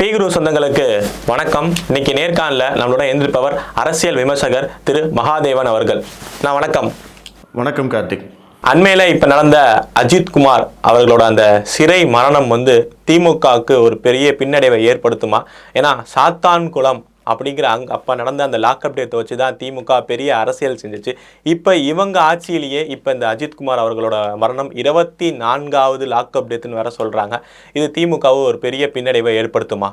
பீகுரு சொந்தங்களுக்கு வணக்கம். இன்னைக்கு நேர்காணல நம்மளோட எழுந்திருப்பவர் அரசியல் விமர்சகர் திரு மகாதேவன் அவர்கள். நான் வணக்கம். வணக்கம் கார்த்திக். அண்மையில இப்ப நடந்த அஜித் குமார் அவர்களோட அந்த சிறை மரணம் வந்து திமுகவுக்கு ஒரு பெரிய பின்னடைவை ஏற்படுத்துமா? ஏன்னா சாத்தான்குளம் அப்படிங்கிற அங் அப்போ நடந்த அந்த லாக்அப் டேத்தை வச்சு தான் திமுக பெரிய அரசியல் செஞ்சுச்சு. இப்போ இவங்க ஆட்சியிலேயே இப்போ இந்த அஜித்குமார் அவர்களோட மரணம் இருபத்தி நான்காவது லாக்அப் டேத்துன்னு வேற சொல்கிறாங்க இது திமுகவை ஒரு பெரிய பின்னடைவை ஏற்படுத்துமா?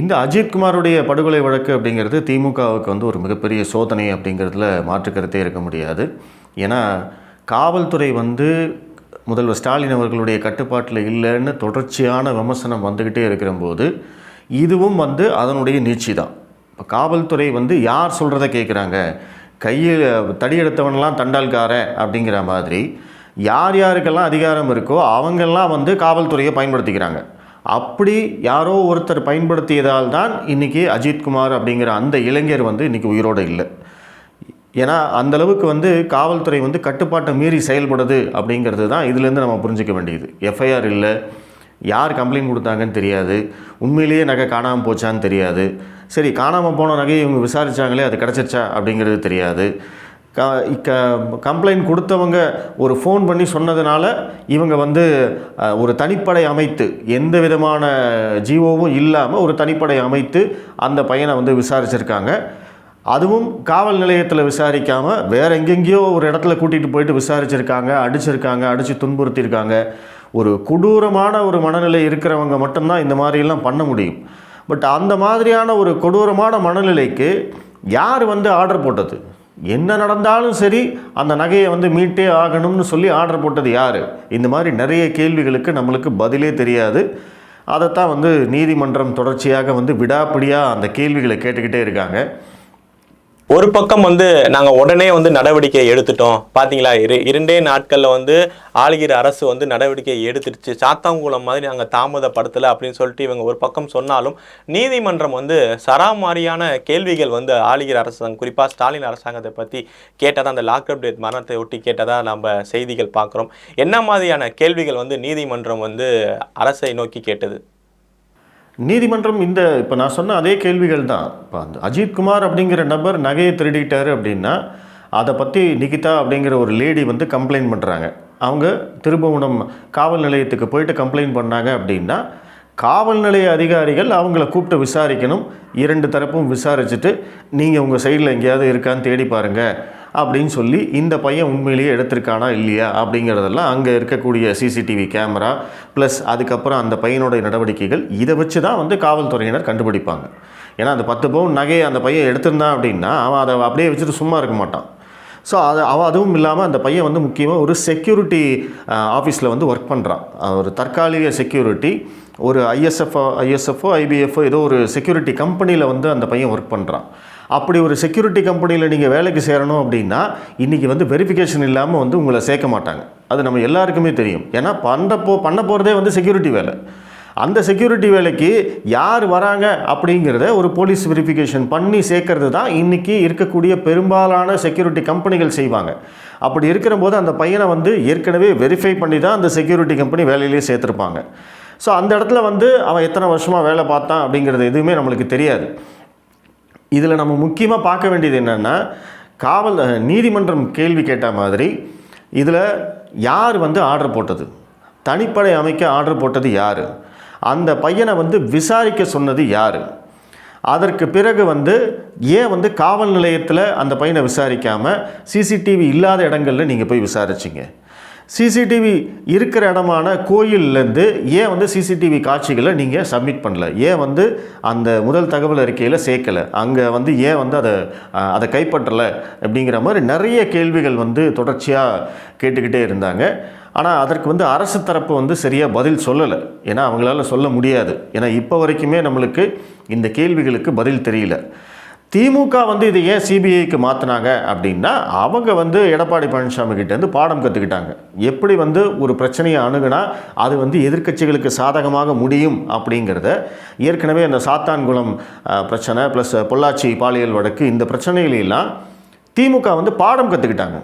இந்த அஜித்குமாருடைய படுகொலை வழக்கு அப்படிங்கிறது திமுகவுக்கு வந்து ஒரு மிகப்பெரிய சோதனை அப்படிங்கிறதுல மாற்றுக்கருத்தே இருக்க முடியாது. ஏன்னா காவல்துறை வந்து முதல்வர் ஸ்டாலின் அவர்களுடைய கட்டுப்பாட்டில் இல்லைன்னு தொடர்ச்சியான விமர்சனம் வந்துக்கிட்டே இருக்கிற போது இதுவும் வந்து அதனுடைய நீட்சி தான் இப்போ காவல்துறை வந்து யார் சொல்கிறத கேட்குறாங்க கையில் தடி எடுத்தவன்லாம் தண்டால்காரன் அப்படிங்கிற மாதிரி யார் யாருக்கெல்லாம் அதிகாரம் இருக்கோ அவங்கெல்லாம் வந்து காவல்துறையை பயன்படுத்திக்கிறாங்க. அப்படி யாரோ ஒருத்தர் பயன்படுத்தியதால் தான் இன்றைக்கி அஜித்குமார் அப்படிங்கிற அந்த இளைஞர் வந்து இன்றைக்கி உயிரோடு இல்லை. ஏன்னா அந்த அளவுக்கு வந்து காவல்துறை வந்து கட்டுப்பாட்டை மீறி செயல்படுது அப்படிங்கிறது தான் இதுலேருந்து நம்ம புரிஞ்சிக்க வேண்டியது. எஃப்ஐஆர் இல்லை யார் கம்ப்ளைண்ட் கொடுத்தாங்கன்னு தெரியாது. உண்மையிலேயே நகை காணாமல் போச்சான்னு தெரியாது. சரி காணாமல் போன நகையை இவங்க விசாரித்தாங்களே அது கிடச்சிருச்சா அப்படிங்கிறது தெரியாது. க க கம்ப்ளைண்ட் கொடுத்தவங்க ஒரு ஃபோன் பண்ணி சொன்னதுனால இவங்க வந்து ஒரு தனிப்படை அமைத்து எந்த விதமான ஜீவோவும் இல்லாமல் ஒரு தனிப்படை அமைத்து அந்த பையனை வந்து விசாரிச்சிருக்காங்க. அதுவும் காவல் நிலையத்தில் விசாரிக்காமல் வேறு எங்கெங்கேயோ ஒரு இடத்துல கூட்டிகிட்டு போயிட்டு விசாரிச்சிருக்காங்க அடிச்சிருக்காங்க அடித்து துன்புறுத்தியிருக்காங்க. ஒரு கொடூரமான ஒரு மனநிலை இருக்கிறவங்க மட்டும்தான் இந்த மாதிரிலாம் பண்ண முடியும். பட் அந்த மாதிரியான ஒரு கொடூரமான மனநிலைக்கு யார் வந்து ஆர்டர் போட்டது? என்ன நடந்தாலும் சரி அந்த நகையை வந்து மீட்டே ஆகணும்னு சொல்லி ஆர்டர் போட்டது யார்? இந்த மாதிரி நிறைய கேள்விகளுக்கு நம்மளுக்கு பதிலே தெரியாது. அதைத்தான் வந்து நீதிமன்றம் தொடர்ச்சியாக வந்து விடாப்பிடியாக அந்த கேள்விகளை கேட்டுக்கிட்டே இருக்காங்க. ஒரு பக்கம் வந்து நாங்கள் உடனே வந்து நடவடிக்கை எடுத்துட்டோம். பார்த்தீங்களா இரு இரண்டே நாட்களில் வந்து ஆளுகிற அரசு வந்து நடவடிக்கை எடுத்துடுச்சு. சாத்தாங்குளம் மாதிரி நாங்கள் தாமதப்படுத்தலை அப்படின்னு சொல்லிட்டு இவங்க ஒரு பக்கம் சொன்னாலும் நீதிமன்றம் வந்து சராமாரியான கேள்விகள் வந்து ஆளுகிற அரசாங்கம் குறிப்பாக ஸ்டாலின் அரசாங்கத்தை பற்றி கேட்டதா அந்த லாக்அப் டேட் மரணத்தை ஒட்டி கேட்டதா நம்ம செய்திகள் பார்க்குறோம் என்ன மாதிரியான கேள்விகள் வந்து நீதிமன்றம் வந்து அரசை நோக்கி கேட்டது? நீதிமன்றம் இந்த இப்போ நான் சொன்ன அதே கேள்விகள் தான். இப்போ அந்த அஜித்குமார் அப்படிங்கிற நபர் நகையை திருடிட்டார் அப்படின்னா அதை பற்றி நிகிதா அப்படிங்கிற ஒரு லேடி வந்து கம்ப்ளைண்ட் பண்ணுறாங்க அவங்க திருபுவனம் காவல் நிலையத்துக்கு போயிட்டு கம்ப்ளைண்ட் பண்ணாங்க அப்படின்னா காவல் நிலைய அதிகாரிகள் அவங்கள கூப்பிட்டு விசாரிக்கணும். இரண்டு தரப்பும் விசாரிச்சுட்டு நீங்கள் உங்கள் சைடில் எங்கேயாவது இருக்கான்னு தேடி பாருங்கள் அப்படின்னு சொல்லி இந்த பையன் உண்மையிலேயே எடுத்திருக்கானா இல்லையா அப்படிங்கிறதெல்லாம் அங்கே இருக்கக்கூடிய சிசிடிவி கேமரா ப்ளஸ் அதுக்கப்புறம் அந்த பையனுடைய நடவடிக்கைகள் இதை வச்சு தான் வந்து காவல்துறையினர் கண்டுபிடிப்பாங்க. ஏன்னா அந்த பத்து பவுன் நகையை அந்த பையன் எடுத்திருந்தான் அப்படின்னா அவன் அதை அப்படியே வச்சுட்டு சும்மா இருக்க மாட்டான். ஸோ அது அவ அதுவும் இல்லாமல் அந்த பையன் வந்து முக்கியமாக ஒரு செக்யூரிட்டி ஆஃபீஸில் வந்து ஒர்க் பண்ணுறான் ஒரு தற்காலிக செக்யூரிட்டி ஒரு ஐஎஸ்எஃப்ஓ ஐஎஸ்எஃப்ஓ ஐபிஎஃப்ஓ ஏதோ ஒரு செக்யூரிட்டி கம்பெனியில் வந்து அந்த பையன் ஒர்க் பண்ணுறான் அப்படி ஒரு செக்யூரிட்டி கம்பெனியில் நீங்கள் வேலைக்கு சேரணும் அப்படின்னா இன்றைக்கி வந்து வெரிஃபிகேஷன் இல்லாமல் வந்து உங்களை சேர்க்க மாட்டாங்க. அது நம்ம எல்லாருக்குமே தெரியும். ஏன்னா பண்ணுறப்போ பண்ண போகிறதே வந்து செக்யூரிட்டி வேலை. அந்த செக்யூரிட்டி வேலைக்கு யார் வராங்க அப்படிங்கிறத ஒரு போலீஸ் வெரிஃபிகேஷன் பண்ணி சேர்க்கறது தான் இன்றைக்கி இருக்கக்கூடிய பெரும்பாலான செக்யூரிட்டி கம்பெனிகள் செய்வாங்க. அப்படி இருக்கிற போது அந்த பையனை வந்து ஏற்கனவே வெரிஃபை பண்ணி தான் அந்த செக்யூரிட்டி கம்பெனி வேலையிலேயே சேர்த்துருப்பாங்க. ஸோ அந்த இடத்துல வந்து அவன் எத்தனை வருஷமாக வேலை பார்த்தான் அப்படிங்கிறது எதுவுமே நம்மளுக்கு தெரியாது. இதில் நம்ம முக்கியமாக பார்க்க வேண்டியது என்னென்னா காவல் நீதிமன்றம் கேள்வி கேட்ட மாதிரி இதில் யார் வந்து ஆர்டர் போட்டது? தனிப்படை அமைக்க ஆர்டர் போட்டது யார்? அந்த பையனை வந்து விசாரிக்க சொன்னது யார்? அதற்கு பிறகு வந்து ஏன் வந்து காவல் நிலையத்தில் அந்த பையனை விசாரிக்காமல் சிசிடிவி இல்லாத இடங்களில் நீங்கள் போய் விசாரிச்சிங்க? சிசிடிவி இருக்கிற இடமான கோயில்லேருந்து ஏன் வந்து சிசிடிவி காட்சிகளை நீங்கள் சப்மிட் பண்ணல? ஏன் வந்து அந்த முதல் தகவல் அறிக்கையில் சேர்க்கலை? அங்கே வந்து ஏன் வந்து அதை அதை கைப்பற்றலை? அப்படிங்கிற மாதிரி நிறைய கேள்விகள் வந்து தொடர்ச்சியாக கேட்டுக்கிட்டே இருந்தாங்க. ஆனால் அதற்கு வந்து அரசு தரப்பு வந்து சரியாக பதில் சொல்லலை. ஏன்னா அவங்களால சொல்ல முடியாது. ஏன்னா இப்போ வரைக்குமே நம்மளுக்கு இந்த கேள்விகளுக்கு பதில் தெரியல. திமுக வந்து இதை ஏன் சிபிஐக்கு மாற்றினாங்க அப்படின்னா அவங்க வந்து எடப்பாடி பழனிசாமி கிட்டேருந்து பாடம் கற்றுக்கிட்டாங்க எப்படி வந்து ஒரு பிரச்சனையை அணுகுனா அது வந்து எதிர்க்கட்சிகளுக்கு சாதகமாக முடியும் அப்படிங்கிறத ஏற்கனவே அந்த சாத்தான்குளம் பிரச்சனை ப்ளஸ் பொள்ளாச்சி பாலியல் வழக்கு இந்த பிரச்சனைகளெல்லாம் திமுக வந்து பாடம் கற்றுக்கிட்டாங்க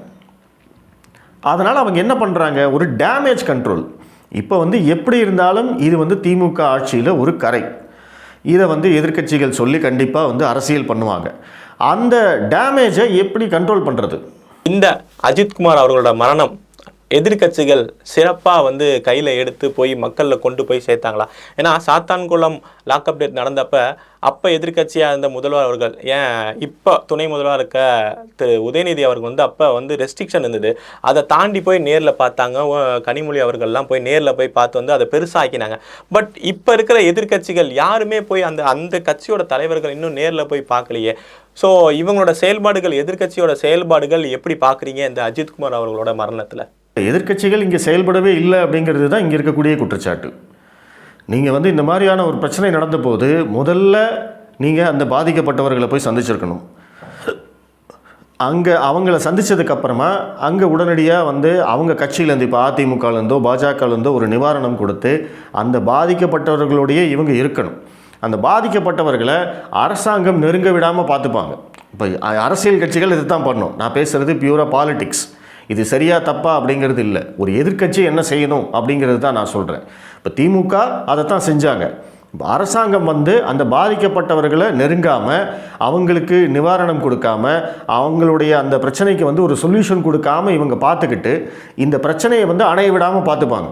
அதனால் அவங்க என்ன பண்ணுறாங்க ஒரு டேமேஜ் கண்ட்ரோல் இப்போ வந்து எப்படி இருந்தாலும் இது வந்து திமுக ஆட்சியில் ஒரு கரை. இதை வந்து எதிர்க்கட்சிகள் சொல்லி கண்டிப்பாக வந்து அரசியல் பண்ணுவாங்க. அந்த டேமேஜை எப்படி கண்ட்ரோல் பண்ணுறது இந்த அஜித்குமார் அவர்களோட மரணம் எதிர்க்கட்சிகள் சிறப்பாக வந்து கையில் எடுத்து போய் மக்களில் கொண்டு போய் சேர்த்தாங்களா? ஏன்னா சாத்தான்குளம் லாக்அப் டேட் நடந்தப்போ அப்போ எதிர்க்கட்சியாக இருந்த முதல்வர் அவர்கள் ஏன் இப்போ துணை முதல்வராக இருக்க திரு உதயநிதி அவர்கள் வந்து அப்போ வந்து ரெஸ்ட்ரிக்ஷன் இருந்தது. அதை தாண்டி போய் நேரில் பார்த்தாங்க. கனிமொழி அவர்கள்லாம் போய் நேரில் போய் பார்த்து வந்து அதை பெருசாக்கினாங்க. பட் இப்போ இருக்கிற எதிர்க்கட்சிகள் யாருமே போய் அந்த அந்த கட்சியோட தலைவர்கள் இன்னும் நேரில் போய் பார்க்கலையே. ஸோ இவங்களோட செயல்பாடுகள் எதிர்க்கட்சியோட செயல்பாடுகள் எப்படி பார்க்குறீங்க இந்த அஜித்குமார் அவர்களோட மரணத்தில்? எதிர்க்கட்சிகள் இங்கே செயல்படவே இல்லை அப்படிங்கிறது தான் இங்கே இருக்கக்கூடிய குற்றச்சாட்டு. நீங்கள் வந்து இந்த மாதிரியான ஒரு பிரச்சனை நடந்த போது முதல்ல நீங்கள் அந்த பாதிக்கப்பட்டவர்களை போய் சந்திச்சிருக்கணும். அங்கே அவங்கள சந்தித்ததுக்கப்புறமா அங்கே உடனடியாக வந்து அவங்க கட்சியிலேருந்து இப்போ அதிமுகலேருந்தோ பாஜகலேருந்தோ ஒரு நிவாரணம் கொடுத்து அந்த பாதிக்கப்பட்டவர்களுடைய இவங்க இருக்கணும். அந்த பாதிக்கப்பட்டவர்களை அரசாங்கம் நெருங்க விடாமல் பார்த்துப்பாங்க. இப்போ அரசியல் கட்சிகள் இது தான் பண்ணும் நான் பேசுகிறது பியூராக பாலிட்டிக்ஸ் இது சரியா தப்பா அப்படிங்கிறது இல்லை. ஒரு எதிர்க்கட்சி என்ன செய்யணும் அப்படிங்கிறது தான் நான் சொல்கிறேன் இப்போ திமுக அதை தான் செஞ்சாங்க அரசாங்கம் வந்து அந்த பாதிக்கப்பட்டவர்களை நெருங்காமல் அவங்களுக்கு நிவாரணம் கொடுக்காம அவங்களுடைய அந்த பிரச்சனைக்கு வந்து ஒரு சொல்யூஷன் கொடுக்காம இவங்க பார்த்துக்கிட்டு இந்த பிரச்சனையை வந்து அணைய விடாமல் பார்த்துப்பாங்க.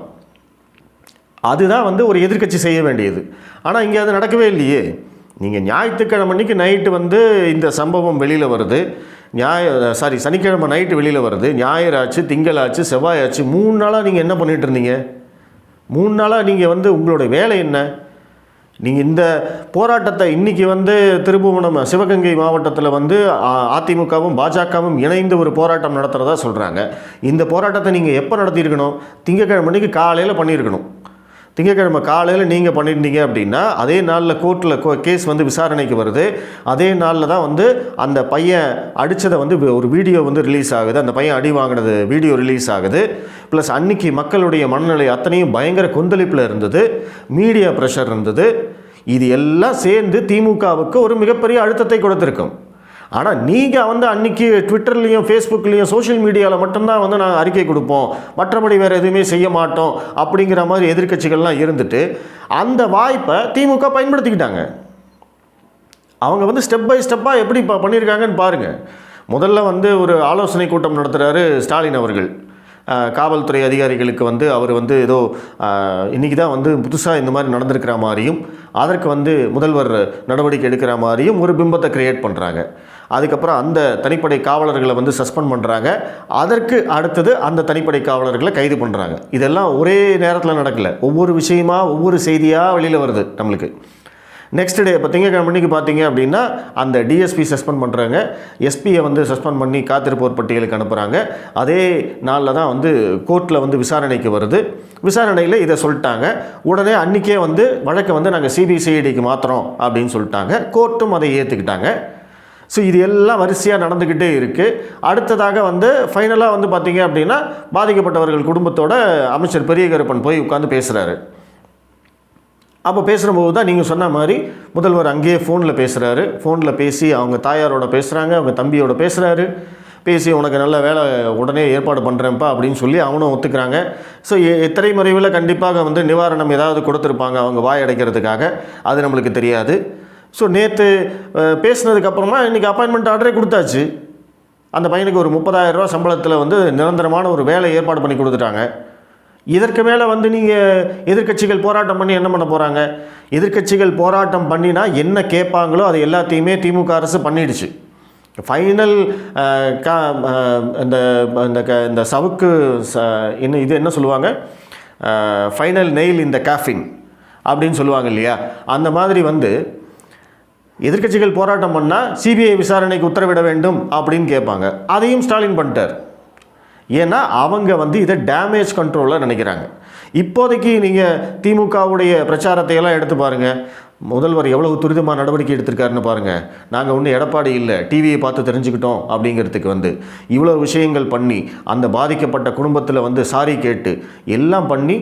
அதுதான் வந்து ஒரு எதிர்க்கட்சி செய்ய வேண்டியது. ஆனால் இங்கே அது நடக்கவே இல்லையே. நீங்கள் ஞாயிற்றுக்கிழமை அன்னைக்கு நைட்டு வந்து இந்த சம்பவம் வெளியில் வருது. ஞாய சாரி சனிக்கிழமை நைட்டு வெளியில் வருது. ஞாயிறாச்சு திங்களாச்சு செவ்வாயாச்சு மூணு நாளாக நீங்கள் என்ன பண்ணிகிட்டு இருந்தீங்க? மூணு நாளாக நீங்கள் வந்து உங்களோட வேலை என்ன? நீங்கள் இந்த போராட்டத்தை இன்றைக்கி வந்து திருபுவனம் சிவகங்கை மாவட்டத்தில் வந்து அ- அதிமுகவும் பாஜகவும் இணைந்து ஒரு போராட்டம் நடத்துகிறதா சொல்கிறாங்க இந்த போராட்டத்தை நீங்கள் எப்போ நடத்தியிருக்கணும்? திங்கக்கிழமை அன்னைக்கு காலையில் பண்ணியிருக்கணும். திங்கக்கிழமை காலையில் நீங்கள் பண்ணியிருந்தீங்க அப்படின்னா அதே நாளில் கோர்ட்டில் கேஸ் வந்து விசாரணைக்கு வருது. அதே நாளில் தான் வந்து அந்த பையன் அடித்ததை வந்து ஒரு வீடியோ வந்து ரிலீஸ் ஆகுது. அந்த பையன் அடி வாங்கினது வீடியோ ரிலீஸ் ஆகுது. ப்ளஸ் அன்னைக்கு மக்களுடைய மனநிலை அத்தனையும் பயங்கர கொந்தளிப்பில் இருந்தது. மீடியா ப்ரெஷர் இருந்தது. இது எல்லாம் சேர்ந்து திமுகவுக்கு ஒரு மிகப்பெரிய அழுத்தத்தை கொடுத்துருக்கும். ஆனால் நீங்கள் வந்து அன்றைக்கி ட்விட்டர்லேயும் ஃபேஸ்புக்லேயும் சோஷியல் மீடியாவில் மட்டும்தான் வந்து நாங்கள் அறிக்கை கொடுப்போம். மற்றபடி வேறு எதுவுமே செய்ய மாட்டோம் அப்படிங்கிற மாதிரி எதிர்க்கட்சிகள்லாம் இருந்துட்டு அந்த வாய்ப்பை திமுக பயன்படுத்திக்கிட்டாங்க. அவங்க வந்து ஸ்டெப் பை ஸ்டெப்பாக எப்படி இப்போ பண்ணியிருக்காங்கன்னு பாருங்கள் முதல்ல வந்து ஒரு ஆலோசனை கூட்டம் நடத்துகிறாரு ஸ்டாலின் அவர்கள். காவல்துறை அதிகாரிகளுக்கு வந்து அவர் வந்து ஏதோ இன்றைக்கி தான் வந்து புதுசாக இந்த மாதிரி நடந்திருக்கிற மாதிரியும் அதற்கு வந்து முதல்வர் நடவடிக்கை எடுக்கிற மாதிரியும் ஒரு பிம்பத்தை க்ரியேட் பண்ணுறாங்க அதுக்கப்புறம் அந்த தனிப்படை காவலர்களை வந்து சஸ்பெண்ட் பண்ணுறாங்க அதற்கு அடுத்தது அந்த தனிப்படை காவலர்களை கைது பண்ணுறாங்க இதெல்லாம் ஒரே நேரத்தில் நடக்கல. ஒவ்வொரு விஷயமா ஒவ்வொரு செய்தியாக வெளியில் வருது நம்மளுக்கு. நெக்ஸ்ட் டே இப்போ திங்கக்கிழமைக்கு பார்த்தீங்க அப்படின்னா அந்த டிஎஸ்பி சஸ்பெண்ட் பண்ணுறாங்க எஸ்பியை வந்து சஸ்பெண்ட் பண்ணி காத்திருப்போர் பட்டியலுக்கு அனுப்புகிறாங்க அதே நாளில் தான் வந்து கோர்ட்டில் வந்து விசாரணைக்கு வருது. விசாரணையில் இதை சொல்லிட்டாங்க. உடனே அன்றைக்கே வந்து வழக்கை வந்து நாங்கள் சிபிசிஐடிக்கு மாற்றுறோம் அப்படின்னு சொல்லிட்டாங்க. கோர்ட்டும் அதை ஏற்றுக்கிட்டாங்க ஸோ இது எல்லாம் வரிசையாக நடந்துக்கிட்டே இருக்குது அடுத்ததாக வந்து ஃபைனலாக வந்து பார்த்தீங்க அப்படின்னா பாதிக்கப்பட்டவர்கள் குடும்பத்தோட அமைச்சர் பெரிய கருப்பன் போய் உட்காந்து பேசுகிறாரு அப்போ பேசுகிறபோது தான் நீங்கள் சொன்ன மாதிரி முதல்வர் அங்கேயே ஃபோனில் பேசுகிறாரு ஃபோனில் பேசி அவங்க தாயாரோட பேசுகிறாங்க அவங்க தம்பியோட பேசுகிறாரு பேசி உனக்கு நல்ல வேலை உடனே ஏற்பாடு பண்ணுறேன்ப்பா அப்படின்னு சொல்லி அவனும் ஒத்துக்கிறாங்க. ஸோ திரைமறைவில் கண்டிப்பாக வந்து நிவாரணம் ஏதாவது கொடுத்துருப்பாங்க அவங்க வாய் அடைக்கிறதுக்காக அது நம்மளுக்கு தெரியாது. ஸோ நேற்று பேசினதுக்கப்புறமா இன்றைக்கி அப்பாயின்மெண்ட் ஆர்டரே கொடுத்தாச்சு. அந்த பையனுக்கு ஒரு முப்பதாயிரரூவா சம்பளத்தில் வந்து நிரந்தரமான ஒரு வேலை ஏற்பாடு பண்ணி கொடுத்துட்டாங்க. இதற்கு மேலே வந்து நீங்கள் எதிர்க்கட்சிகள் போராட்டம் பண்ணி என்ன பண்ண போகிறாங்க எதிர்க்கட்சிகள் போராட்டம் பண்ணினா என்ன கேட்பாங்களோ அது எல்லாத்தையுமே திமுக அரசு பண்ணிடுச்சு. ஃபைனல் கா இந்த இந்த க- இந்த சவுக்கு ச என்ன இது என்ன சொல்லுவாங்க? ஃபைனல் நெயில் இந்த கேஃபின் அப்படின்னு சொல்லுவாங்க இல்லையா? அந்த மாதிரி வந்து எதிர்க்கட்சிகள் போராட்டம் பண்ணால் சிபிஐ விசாரணைக்கு உத்தரவிட வேண்டும் அப்படின்னு கேட்பாங்க. அதையும் ஸ்டாலின் பண்ணிட்டார். ஏன்னா அவங்க வந்து இதை டேமேஜ் கண்ட்ரோலில் நினைக்கிறாங்க. இப்போதைக்கு நீங்கள் திமுகவுடைய பிரச்சாரத்தை எல்லாம் எடுத்து பாருங்கள் முதல்வர் எவ்வளவு துரிதமாக நடவடிக்கை எடுத்திருக்காருன்னு பாருங்கள் நாங்கள் ஒன்றும் எடப்பாடி இல்லை டிவியை பார்த்து தெரிஞ்சுக்கிட்டோம் அப்படிங்கிறதுக்கு வந்து இவ்வளோ விஷயங்கள் பண்ணி அந்த பாதிக்கப்பட்ட குடும்பத்தில் வந்து சாரி கேட்டு எல்லாம் பண்ணி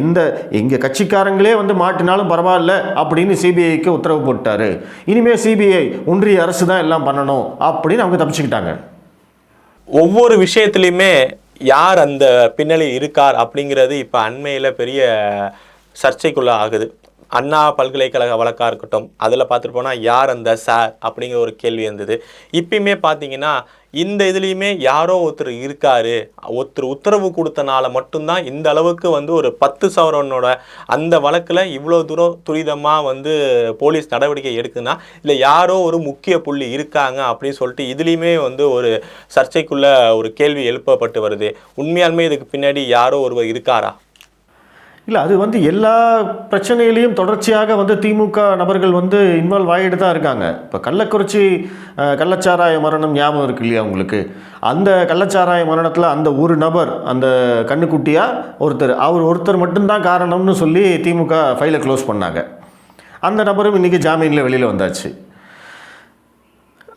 எந்த எங்கள் கட்சிக்காரங்களே வந்து மாட்டினாலும் பரவாயில்ல அப்படின்னு சிபிஐக்கு உத்தரவு போட்டார். இனிமேல் சிபிஐ ஒன்றிய அரசு தான் எல்லாம் பண்ணணும் அப்படின்னு அவங்க தப்பிச்சுக்கிட்டாங்க. ஒவ்வொரு விஷயத்துலையுமே யார் அந்த பின்னணி இருக்கார் அப்படிங்கிறது இப்போ அண்மையில் பெரிய சர்ச்சைக்குள்ள ஆகுது. அண்ணா பல்கலைக்கழக வழக்காக இருக்கட்டும் அதில் பார்த்துட்டு போனால் யார் அந்த சார் அப்படிங்கிற ஒரு கேள்வி இருந்தது. இப்பயுமே பார்த்தீங்கன்னா இந்த இதுலேயுமே யாரோ ஒருத்தர் இருக்காரு. ஒருத்தர் உத்தரவு கொடுத்தனால மட்டும்தான் இந்த அளவுக்கு வந்து ஒரு பத்து சவரனோட அந்த வழக்கில் இவ்வளோ தூரம் துரிதமாக வந்து போலீஸ் நடவடிக்கை எடுக்குன்னா இல்லை யாரோ ஒரு முக்கிய புள்ளி இருக்காங்க அப்படின்னு சொல்லிட்டு இதுலேயுமே வந்து ஒரு சர்ச்சைக்குள்ள ஒரு கேள்வி எழுப்பப்பட்டு வருது. உண்மையாலுமே இதுக்கு பின்னாடி யாரோ ஒருவர் இருக்காரா? இல்லை அது வந்து எல்லா பிரச்சனையிலையும் தொடர்ச்சியாக வந்து திமுக நபர்கள் வந்து இன்வால்வ் ஆகிட்டு தான் இருக்காங்க. இப்போ கள்ளக்குறிச்சி கள்ளச்சாராய மரணம் ஞாபகம் இருக்கு இல்லையா உங்களுக்கு? அந்த கள்ளச்சாராய மரணத்தில் அந்த ஒரு நபர் அந்த கண்ணுக்குட்டியாக ஒருத்தர் அவர் ஒருத்தர் மட்டும்தான் காரணம்னு சொல்லி திமுக ஃபைலை க்ளோஸ் பண்ணாங்க. அந்த நபரும் இன்றைக்கி ஜாமீனில் வெளியில் வந்தாச்சு.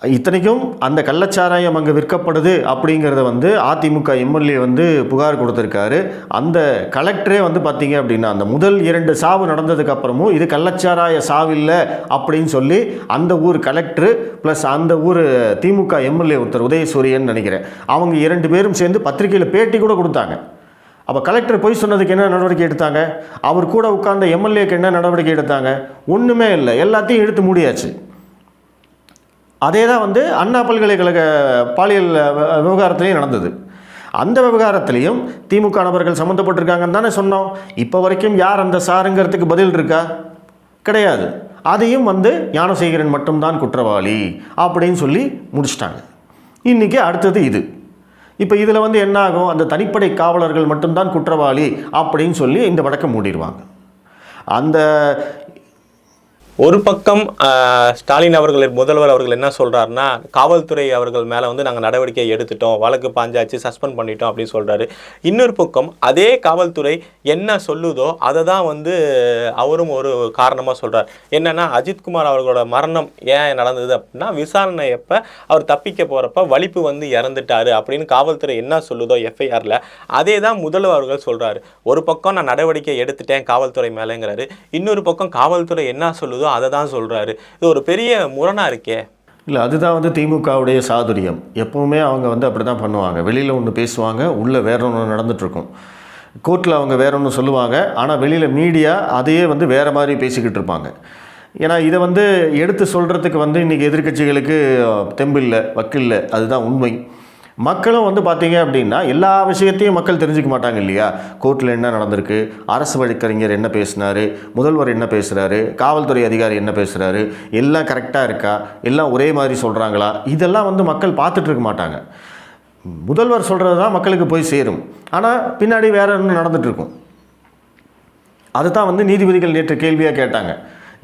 இத்தனைக்கும் அந்த கள்ளச்சாராயம் அங்கே விற்கப்படுது அப்படிங்கிறத வந்து அதிமுக எம்எல்ஏ வந்து புகார் கொடுத்துருக்காரு. அந்த கலெக்டரே வந்து பார்த்தீங்க அப்படின்னா அந்த முதல் இரண்டு சாவு நடந்ததுக்கு அப்புறமும் இது கள்ளச்சாராய சாவில்லை அப்படின்னு சொல்லி அந்த ஊர் கலெக்டர் ப்ளஸ் அந்த ஊர் திமுக எம்எல்ஏ ஒருத்தர் உதயசூரியன் நினைக்கிறேன். அவங்க இரண்டு பேரும் சேர்ந்து பத்திரிக்கையில் பேட்டி கூட கொடுத்தாங்க. அப்போ கலெக்டர் போய் சொன்னதுக்கு என்ன நடவடிக்கை எடுத்தாங்க? அவர் கூட உட்கார்ந்த எம்எல்ஏக்கு என்ன நடவடிக்கை எடுத்தாங்க? ஒன்றுமே இல்லை. எல்லாத்தையும் இழுத்து மூடியாச்சு. அதே தான் வந்து அண்ணா பல்கலைக்கழக பாலியல் விவகாரத்துலேயும் நடந்தது. அந்த விவகாரத்திலையும் திமுக நபர்கள் சம்மந்தப்பட்டிருக்காங்கன்னு தானே சொன்னோம். இப்போ வரைக்கும் யார் அந்த சாருங்கிறதுக்கு பதில் இருக்கா? கிடையாது. அதையும் வந்து ஞானசேகரன் மட்டும்தான் குற்றவாளி அப்படின்னு சொல்லி முடிச்சிட்டாங்க. இன்றைக்கி அடுத்தது இது. இப்போ இதில் வந்து என்ன ஆகும்? அந்த தனிப்படை காவலர்கள் மட்டும்தான் குற்றவாளி அப்படின்னு சொல்லி இந்த வழக்கை மூடிடுவாங்க. அந்த ஒரு பக்கம் ஸ்டாலின் அவர்கள் முதல்வர் அவர்கள் என்ன சொல்கிறாருன்னா காவல்துறை அவர்கள் மேலே வந்து நாங்கள் நடவடிக்கை எடுத்துட்டோம் வழக்கு பாஞ்சாச்சு சஸ்பெண்ட் பண்ணிட்டோம் அப்படின்னு சொல்கிறாரு இன்னொரு பக்கம் அதே காவல்துறை என்ன சொல்லுதோ அதை தான் வந்து அவரும் ஒரு காரணமாக சொல்கிறார் என்னென்னா அஜித்குமார் அவர்களோட மரணம் ஏன் நடந்தது அப்படின்னா விசாரணை எப்போ அவர் தப்பிக்க போகிறப்ப வலிப்பு வந்து இறந்துட்டாரு அப்படின்னு காவல்துறை என்ன சொல்லுதோ எஃப்ஐஆரில் அதே தான் முதல்வர் அவர்கள் சொல்கிறாரு ஒரு பக்கம் நான் நடவடிக்கை எடுத்துட்டேன் காவல்துறை மேலேங்கிறாரு. இன்னொரு பக்கம் காவல்துறை என்ன சொல்லுதோ அதை தான் சொல்கிறாரு இது ஒரு பெரிய முரணாக இருக்கே. இல்லை அதுதான் வந்து திமுகவுடைய சாதுரியம். எப்பவுமே அவங்க வந்து அப்படி தான் பண்ணுவாங்க. வெளியில் ஒன்று பேசுவாங்க உள்ளே வேற ஒன்று நடந்துகிட்ருக்கும் கோர்ட்டில் அவங்க வேற ஒன்று சொல்லுவாங்க ஆனால் வெளியில் மீடியா அதையே வந்து வேறு மாதிரி பேசிக்கிட்டு இருப்பாங்க. ஏன்னா இதை வந்து எடுத்து சொல்கிறதுக்கு வந்து இன்றைக்கி எதிர்க்கட்சிகளுக்கு தெம்பு இல்லை வக்கில்லை அதுதான் உண்மை. மக்களும் வந்து பார்த்தீங்க அப்படின்னா எல்லா விஷயத்தையும் மக்கள் தெரிஞ்சுக்க மாட்டாங்க இல்லையா? கோர்ட்டில் என்ன நடந்திருக்கு? அரசு வழக்கறிஞர் என்ன பேசுனார்? முதல்வர் என்ன பேசுகிறாரு காவல்துறை அதிகாரி என்ன பேசுகிறாரு எல்லாம் கரெக்டாக இருக்கா? எல்லாம் ஒரே மாதிரி சொல்கிறாங்களா இதெல்லாம் வந்து மக்கள் பார்த்துட்டு இருக்க மாட்டாங்க. முதல்வர் சொல்கிறது தான் மக்களுக்கு போய் சேரும். ஆனால் பின்னாடி வேறு ஒன்று நடந்துகிட்ருக்கும் இருக்கும். அதுதான் வந்து நீதிபதிகள் நேற்று கேள்வியாக கேட்டாங்க.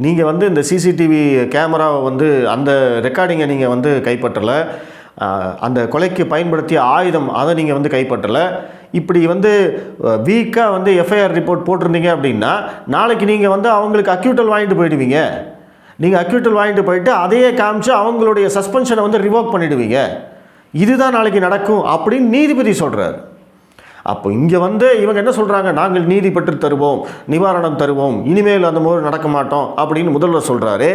நீங்கள் வந்து இந்த சிசிடிவி கேமராவை வந்து அந்த ரெக்கார்டிங்கை நீங்கள் வந்து கைப்பற்றலை. அந்த கொலைக்கு பயன்படுத்திய ஆயுதம் அதை நீங்கள் வந்து கைப்பற்றலை. இப்படி வந்து வீக்காக வந்து எஃப்ஐஆர் ரிப்போர்ட் போட்டிருந்தீங்க அப்படின்னா நாளைக்கு நீங்கள் வந்து அவங்களுக்கு அக்யூட்டல் வாங்கிட்டு போயிடுவீங்க. நீங்கள் அக்யூட்டல் வாங்கிட்டு போயிட்டு அதையே காமிச்சு அவங்களுடைய சஸ்பென்ஷனை வந்து ரிவோக் பண்ணிவிடுவீங்க இதுதான் நாளைக்கு நடக்கும் அப்படின்னு நீதிபதி சொல்கிறார் அப்போ இங்கே வந்து இவங்க என்ன சொல்கிறாங்க நாங்கள் நீதி பெற்று தருவோம் நிவாரணம் தருவோம் இனிமேல் அந்த மாதிரி நடக்க மாட்டோம் அப்படின்னு முதல்வர் சொல்கிறாரு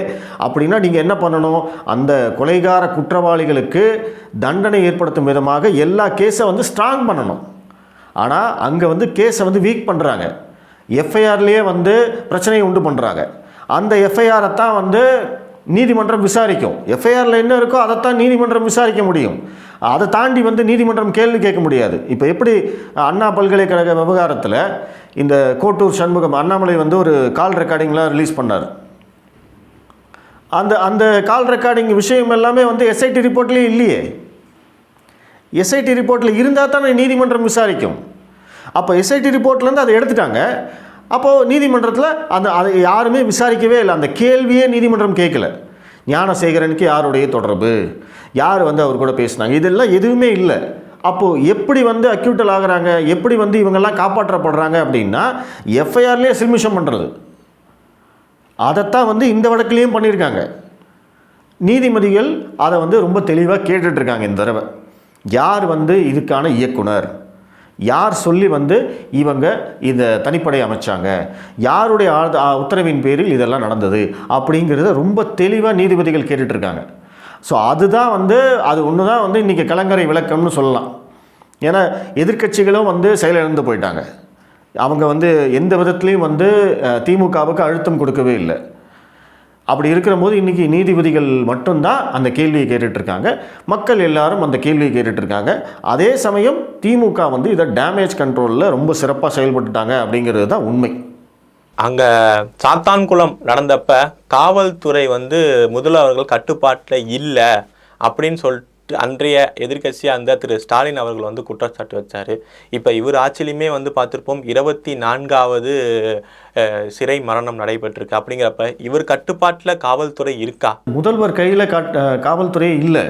அப்படின்னா நீங்கள் என்ன பண்ணணும்? அந்த கொலைகார குற்றவாளிகளுக்கு தண்டனை ஏற்படுத்தும் விதமாக எல்லா கேஸை வந்து ஸ்ட்ராங் பண்ணணும். ஆனால் அங்கே வந்து கேஸை வந்து வீக் பண்ணுறாங்க எஃப்ஐஆர்லேயே வந்து பிரச்சனையை உண்டு பண்ணுறாங்க அந்த எஃப்ஐஆரை தான் வந்து நீதிமன்றம் விசாரிக்கும். எஃப்ஐஆரில் என்ன இருக்கோ அதைத்தான் நீதிமன்றம் விசாரிக்க முடியும். அதை தாண்டி வந்து நீதிமன்றம் கேள்வி கேட்க முடியாது. இப்போ எப்படி அண்ணா பல்கலைக்கழக விவகாரத்தில் இந்த கோட்டூர் சண்முகம் அண்ணாமலை வந்து ஒரு கால் ரெக்கார்டிங்லாம் ரிலீஸ் பண்ணார். அந்த அந்த கால் ரெக்கார்டிங் விஷயம் எல்லாமே வந்து எஸ்ஐடி ரிப்போர்ட்லேயே இல்லையே. எஸ்ஐடி ரிப்போர்ட்டில் இருந்தால் தானே நீதிமன்றம் விசாரிக்கும். அப்போ எஸ்ஐடி ரிப்போர்ட்லேருந்து அதை எடுத்துட்டாங்க. அப்போது நீதிமன்றத்தில் அந்த அதை யாருமே விசாரிக்கவே இல்லை. அந்த கேள்வியே நீதிமன்றம் கேட்கல. ஞானசேகரனுக்கு யாருடைய தொடர்பு? யார் வந்து அவர் கூட பேசினாங்க? இதெல்லாம் எதுவுமே இல்லை. அப்போது எப்படி வந்து அக்யூட்டல் ஆகுறாங்க? எப்படி வந்து இவங்கெல்லாம் காப்பாற்றப்படுறாங்க அப்படின்னா எஃப்ஐஆர்லேயே சில்மிஷம் பண்ணுறது அதைத்தான் வந்து இந்த வழக்குலேயும் பண்ணியிருக்காங்க. நீதிபதிகள் அதை வந்து ரொம்ப தெளிவாக கேட்டுட்ருக்காங்க இந்த தடவை. யார் வந்து இதுக்கான இயக்குனர்? யார் சொல்லி வந்து இவங்க இந்த தனிப்படை அமைச்சாங்க? யாருடைய உத்தரவின் பேரில் இதெல்லாம் நடந்தது? அப்படிங்கிறத ரொம்ப தெளிவாக நீதிபதிகள் கேட்டுட்ருக்காங்க. ஸோ அதுதான் வந்து அது ஒன்று தான் வந்து இன்றைக்கி கலங்கரை விளக்கம்னு சொல்லலாம். ஏன்னா எதிர்க்கட்சிகளும் வந்து செயலிழந்து போயிட்டாங்க. அவங்க வந்து எந்த விதத்துலேயும் வந்து திமுகவுக்கு அழுத்தம் கொடுக்கவே இல்லை. அப்படி இருக்கிற போது இன்றைக்கி நீதிபதிகள் மட்டும்தான் அந்த கேள்வியை கேட்டுட்ருக்காங்க. மக்கள் எல்லாரும் அந்த கேள்வியை கேட்டுட்ருக்காங்க. அதே சமயம் திமுக வந்து இதை டேமேஜ் கண்ட்ரோலில் ரொம்ப சிறப்பாக செயல்பட்டுட்டாங்க அப்படிங்கிறது தான் உண்மை. அங்கே சாத்தான்குளம் நடந்தப்ப காவல்துறை வந்து முதல்ல அவர்கள் கட்டுப்பாட்டில் இல்லை அப்படின்னு சொல்லிட்டு அன்றைய எதிர்கட்சியாக அந்த திரு ஸ்டாலின் அவர்கள் வந்து குற்றச்சாட்டு வச்சார். இப்போ இவர் ஆட்சியிலுமே வந்து பார்த்திருப்போம் இருபத்தி நான்காவது சிறை மரணம் நடைபெற்றிருக்கு. அப்படிங்கிறப்ப இவர் கட்டுப்பாட்டில் காவல்துறை இருக்கா? முதல்வர் கையில் காவல்துறை இல்லை.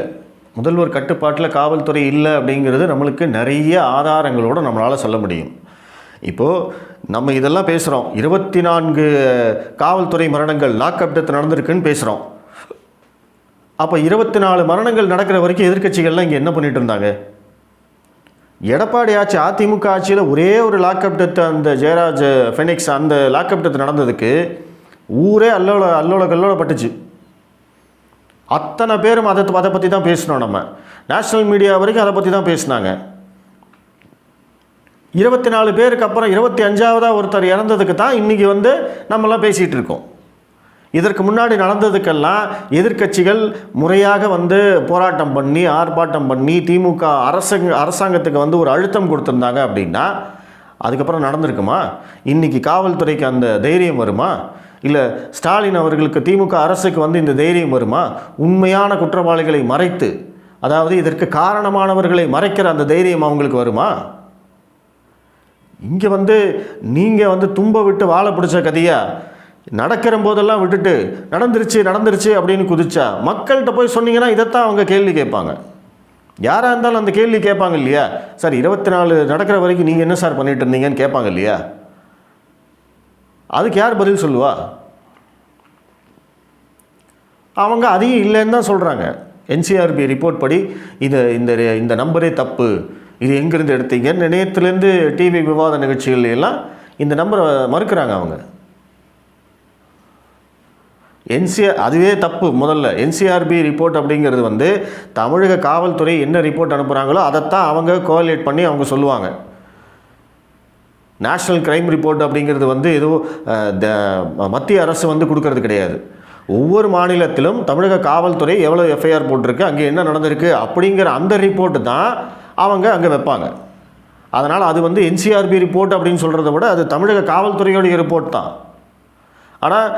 முதல்வர் கட்டுப்பாட்டில் காவல்துறை இல்லை அப்படிங்கிறது நம்மளுக்கு நிறைய ஆதாரங்களோடு நம்மளால் சொல்ல முடியும். இப்போது நம்ம இதெல்லாம் பேசுகிறோம் இருபத்தி நான்கு காவல்துறை மரணங்கள் லாக்அப் டெத் நடந்திருக்குன்னு பேசுகிறோம் அப்போ இருபத்தி நாலு மரணங்கள் நடக்கிற வரைக்கும் எதிர்க்கட்சிகள்லாம் இங்கே என்ன பண்ணிட்டு இருந்தாங்க? எடப்பாடி ஆட்சி அதிமுக ஆட்சியில் ஒரே ஒரு லாக்அப் டெத் அந்த ஜெயராஜ் ஃபெனிக்ஸ் அந்த லாக்அப் டெத் நடந்ததுக்கு ஊரே அல்லோல அல்லோல கல்லோல பட்டுச்சு. அத்தனை பேரும் அதை அதை பற்றி தான் பேசினோம் நம்ம. நேஷ்னல் மீடியா வரைக்கும் அதை பற்றி தான் பேசினாங்க. இருபத்தி நாலு பேருக்கு அப்புறம் இருபத்தி அஞ்சாவதாக ஒருத்தர் இறந்ததுக்கு தான் இன்றைக்கி வந்து நம்மலாம் பேசிகிட்டு இருக்கோம். இதற்கு முன்னாடி நடந்ததுக்கெல்லாம் எதிர்க்கட்சிகள் முறையாக வந்து போராட்டம் பண்ணி ஆர்ப்பாட்டம் பண்ணி திமுக அரசாங்க அரசாங்கத்துக்கு வந்து ஒரு அழுத்தம் கொடுத்துருந்தாங்க அப்படின்னா அதுக்கப்புறம் நடந்திருக்குமா? இன்றைக்கி காவல்துறைக்கு அந்த தைரியம் வருமா? இல்லை ஸ்டாலின் அவர்களுக்கு திமுக அரசுக்கு வந்து இந்த தைரியம் வருமா? உண்மையான குற்றவாளிகளை மறைத்து அதாவது இதற்கு காரணமானவர்களை மறைக்கிற அந்த தைரியம் அவங்களுக்கு வருமா? இங்கே வந்து நீங்கள் வந்து தும்ப விட்டு வாழை பிடிச்ச கதையாக நடக்கிற போதெல்லாம் விட்டுட்டு நடந்துருச்சு நடந்துருச்சு அப்படின்னு குதிச்சா மக்கள்கிட்ட போய் சொன்னீங்கன்னா இதைத்தான் அவங்க கேள்வி கேட்பாங்க. யாராக இருந்தாலும் அந்த கேள்வி கேட்பாங்க இல்லையா? சார் இருபத்தி நாலு நடக்கிற வரைக்கும் நீங்கள் என்ன சார் பண்ணிட்டு இருந்தீங்கன்னு கேட்பாங்க இல்லையா? அதுக்கு யார் பதில் சொல்லுவா? அவங்க அதையும் இல்லைன்னு தான் சொல்கிறாங்க என்சிஆர்பி ரிப்போர்ட் படி இது இந்த இந்த நம்பரே தப்பு. இது எங்கேருந்து எடுத்தீங்கன்னு நேற்றுலேருந்து டிவி விவாத நிகழ்ச்சிகள் எல்லாம் இந்த நம்பரை மறுக்கிறாங்க அவங்க. என்சிஆர் அதுவே தப்பு முதல்ல. என்சிஆர்பி ரிப்போர்ட் அப்படிங்கிறது வந்து தமிழக காவல்துறை என்ன ரிப்போர்ட் அனுப்புகிறாங்களோ அதைத்தான் அவங்க கோஆலேட் பண்ணி அவங்க சொல்லுவாங்க. நேஷ்னல் கிரைம் ரிப்போர்ட் அப்படிங்கிறது வந்து எதுவும் த- மத்திய அரசு வந்து கொடுக்கறது கிடையாது. ஒவ்வொரு மாநிலத்திலும் தமிழக காவல்துறை எவ்வளோ எஃப்ஐஆர் போட்டிருக்கு அங்கே என்ன நடந்திருக்கு அப்படிங்கிற அந்த ரிப்போர்ட்டு தான் அவங்க அங்கே வைப்பாங்க. அதனால் அது வந்து என்சிஆர்பி ரிப்போர்ட் அப்படின்னு சொல்கிறத விட அது தமிழக காவல்துறையோடைய ரிப்போர்ட் தான். ஆனால்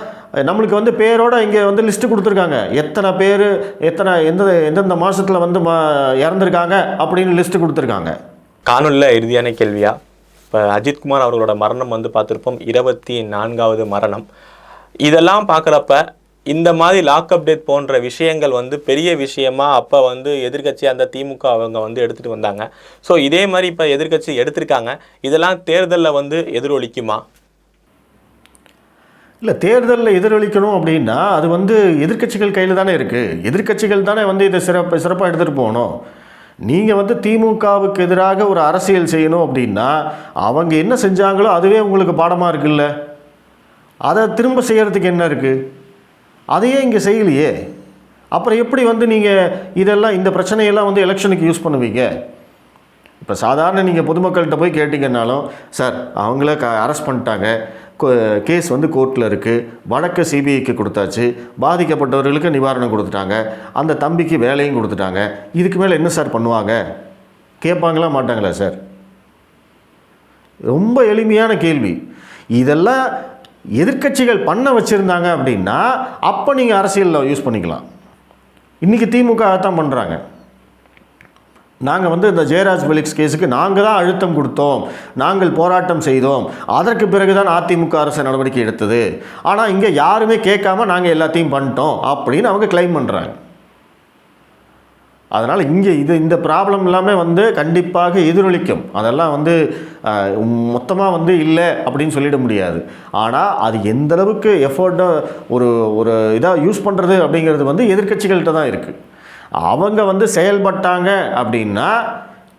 நம்மளுக்கு வந்து பேரோட இங்கே வந்து லிஸ்ட்டு கொடுத்துருக்காங்க. எத்தனை பேர் எத்தனை எந்த எந்தெந்த மாதத்தில் வந்து ம இறந்துருக்காங்க அப்படின்னு லிஸ்ட்டு கொடுத்துருக்காங்க. காணொலியில் இறுதியான கேள்வியா? இப்போ அஜித்குமார் அவர்களோட மரணம் வந்து பார்த்துருப்போம். இருபத்தி நான்காவது மரணம். இதெல்லாம் பார்க்குறப்ப இந்த மாதிரி லாக் அப்டேட் போன்ற விஷயங்கள் வந்து பெரிய விஷயமா அப்போ வந்து எதிர்க்கட்சி அந்த திமுக அவங்க வந்து எடுத்துகிட்டு வந்தாங்க. ஸோ இதே மாதிரி இப்போ எதிர்க்கட்சி எடுத்திருக்காங்க. இதெல்லாம் தேர்தலில் வந்து எதிரொலிக்குமா? இல்லை தேர்தலில் எதிரொலிக்கணும் அப்படின்னா அது வந்து எதிர்க்கட்சிகள் கையில் தானே இருக்குது எதிர்க்கட்சிகள் தானே வந்து இதை சிறப்பு சிறப்பாக எடுத்துகிட்டு போகணும். நீங்கள் வந்து திமுகவுக்கு எதிராக ஒரு அரசியல் செய்யணும் அப்படின்னா அவங்க என்ன செஞ்சாங்களோ அதுவே உங்களுக்கு பாடமாக இருக்குல்ல? அதை திரும்ப செய்கிறதுக்கு என்ன இருக்குது அதையே இங்கே செய்யலையே. அப்புறம் எப்படி வந்து நீங்கள் இதெல்லாம் இந்த பிரச்சனையெல்லாம் வந்து எலெக்ஷனுக்கு யூஸ் பண்ணுவீங்க? இப்போ சாதாரண நீங்கள் பொதுமக்கள்கிட்ட போய் கேட்டிங்கன்னாலும் சார் அவங்கள க அரெஸ்ட் பண்ணிட்டாங்க. கேஸ் வந்து கோர்ட்டில் இருக்குது வழக்கு சிபிஐக்கு கொடுத்தாச்சு. பாதிக்கப்பட்டவர்களுக்கு நிவாரணம் கொடுத்துட்டாங்க. அந்த தம்பிக்கு வேலையும் கொடுத்துட்டாங்க. இதுக்கு மேலே என்ன சார் பண்ணுவாங்க? கேட்பாங்களா மாட்டாங்களா சார்? ரொம்ப எளிமையான கேள்வி. இதெல்லாம் எதிர்க்கட்சிகள் பண்ண வச்சுருந்தாங்க அப்படின்னா அப்போ நீங்கள் அரசியலில் யூஸ் பண்ணிக்கலாம். இன்றைக்கி திமுக தான் பண்ணுறாங்க நாங்கள் வந்து இந்த ஜெயராஜ் பெலிக்ஸ் கேஸுக்கு நாங்கள் தான் அழுத்தம் கொடுத்தோம். நாங்கள் போராட்டம் செய்தோம். அதற்கு பிறகு தான் அதிமுக அரசு நடவடிக்கை எடுத்தது. ஆனால் இங்கே யாருமே கேட்காம நாங்கள் எல்லாத்தையும் பண்ணிட்டோம் அப்படின்னு அவங்க கிளைம் பண்ணுறாங்க அதனால் இங்கே இது இந்த ப்ராப்ளம் எல்லாமே வந்து கண்டிப்பாக எதிரொலிக்கும். அதெல்லாம் வந்து மொத்தமாக வந்து இல்லை அப்படின்னு சொல்லிட முடியாது. ஆனால் அது எந்த அளவுக்கு எஃபோர்ட்டை ஒரு ஒரு இதாக யூஸ் பண்ணுறது அப்படிங்கிறது வந்து எதிர்க்கட்சிகள்கிட்ட தான் இருக்குது அவங்க வந்து செயல்பட்டாங்க அப்படின்னா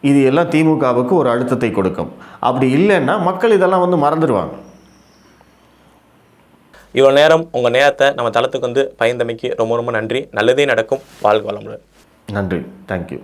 இது எல்லாம் திமுகவுக்கு ஒரு அழுத்தத்தை கொடுக்கும். அப்படி இல்லைன்னா மக்கள் இதெல்லாம் வந்து மறந்துடுவாங்க. இவ்வளோ நேரம் உங்கள் நேரத்தை நம்ம தளத்துக்கு வந்து பயந்தமைக்கு ரொம்ப ரொம்ப நன்றி. நல்லதே நடக்கும். வாழ்க வளமுடன். நன்றி. தேங்க்யூ